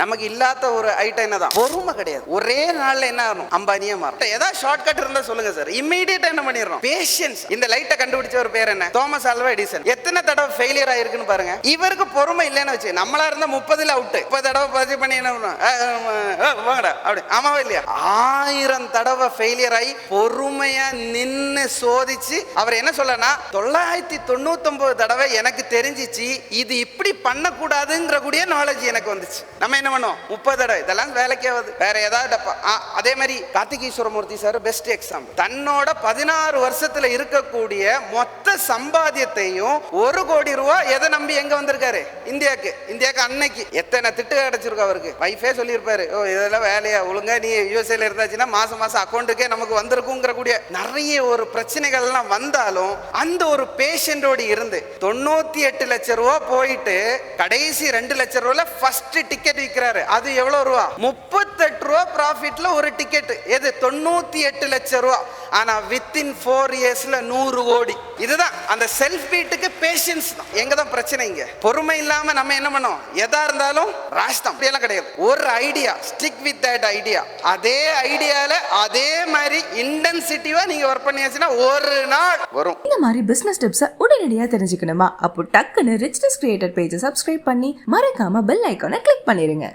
நமக்கு இல்லாத ஒரு ஐட்டம் என்னதான்? பொறுமை கிடையாது. ஒரே நாள்ல என்ன ஆகணும்? அம்பானியே மாறும் ஏதாவது ஷார்ட் கட் இருந்தா சொல்லுங்க சார் இம்மீடியட்டா என்ன பண்ணிடுறோம்? பேஷன்ஸ் இந்த லைட்டை கண்டுபிடிச்ச ஒரு பேர் என்ன? தோமஸ் ஆல்வா எடிசன் எத்தனை தடவை ஃபெயிலியர் ஆயிருக்குன்னு பாருங்க. இவருக்கு பொறுமை இல்லைன்னு வச்சு நம்மளா இருந்தா முப்பதுல அவுட் முப்பது தடவை பதிவு பண்ணி என்ன பண்ணுவோம்? வாங்கடா அப்படி. ஆமாவா இல்லையா? ஆயிரம் தடவை ஃபெயிலியர் ஆகி பொறுமையா நின்னு சோதிச்சு அவர் என்ன சொல்லனா தொள்ளாயிரத்தி தொண்ணூத்தொன்பது தடவை எனக்கு தெரிஞ்சிச்சு இது இப்படி பண்ணக்கூடாதுங்கிற கூடிய நாலேஜ் எனக்கு வந்துச்சு. நம்ம என்ன பண்ணோம்? முப்பது தடவை. இதெல்லாம் வேலைக்கே ஆகுது. வேற ஏதாவது டப்பா அதே மாதிரி கார்த்திகீஸ்வரமூர்த்தி சார் பெஸ்ட் எக்ஸாம்பிள் தன்னோட பதினாறு வருஷத்துல இருக்கக்கூடிய மொத்த சம்பாத்தியத்தையும் ஒரு கோடி ரூபாய் எதை நம்பி எங்க வந்திருக்காரு? இந்தியாக்கு. இந்தியாக்கு அன்னைக்கு. எத்தனை திட்டு கிடைச்சிருக்கும் அவருக்கு. வைஃபே சொல்லியிருப்பாரு. ஓ இதெல்லாம் வேலையா? ஒழுங்கா நீ யூஎஸ்ஏல இருந்தாச்சுன்னா மாசம் மாசம் அக்கௌண்ட்டுக்கே நமக்கு வந்திருக்குங்கிற கூடிய நிறைய ஒரு பிரச்சனைகள்லாம் வந்தாலும் அந்த ஒரு பேஷண்டோடு இருந்து தொண்ணூத்தி எட்டு லட்சம் ரூபா போயிட்டு கடைசி ரெண்டு லட்சம் ரூபால ஃபர்ஸ்ட் டிக்கெட் விற்கிறாரு அது எவ்வளவு ரூபா? முப்பது முப்பத்தெட்டு ரூபா ப்ராஃபிட்டில் ஒரு டிக்கெட்டு எது? தொண்ணூற்றி எட்டு லட்சம் ரூபா. ஆனால் வித்தின் ஃபோர் இயர்ஸில் நூறு கோடி. இதுதான். அந்த செல்ஃப் பீட்டுக்கு பேஷன்ஸ் தான். எங்கே தான் பிரச்சனை இங்கே? பொறுமை இல்லாமல் நம்ம என்ன பண்ணோம் எதா இருந்தாலும் ராஷ்டம் அப்படியெல்லாம் கிடையாது. ஒரு idea stick with that idea அதே ஐடியாவில் அதே மாதிரி இன்டென்சிட்டிவாக நீங்கள் ஒர்க் பண்ணியாச்சுன்னா ஒரு நாள் வரும். இந்த மாதிரி பிசினஸ் டிப்ஸை உடனடியாக தெரிஞ்சுக்கணுமா? அப்போ டக்குன்னு ரிச்னஸ் கிரியேட்டர் பேஜை சப்ஸ்கிரைப் பண்ணி மறக்காம பெல் ஐக்கானை கிளிக் பண்ணிருங்க.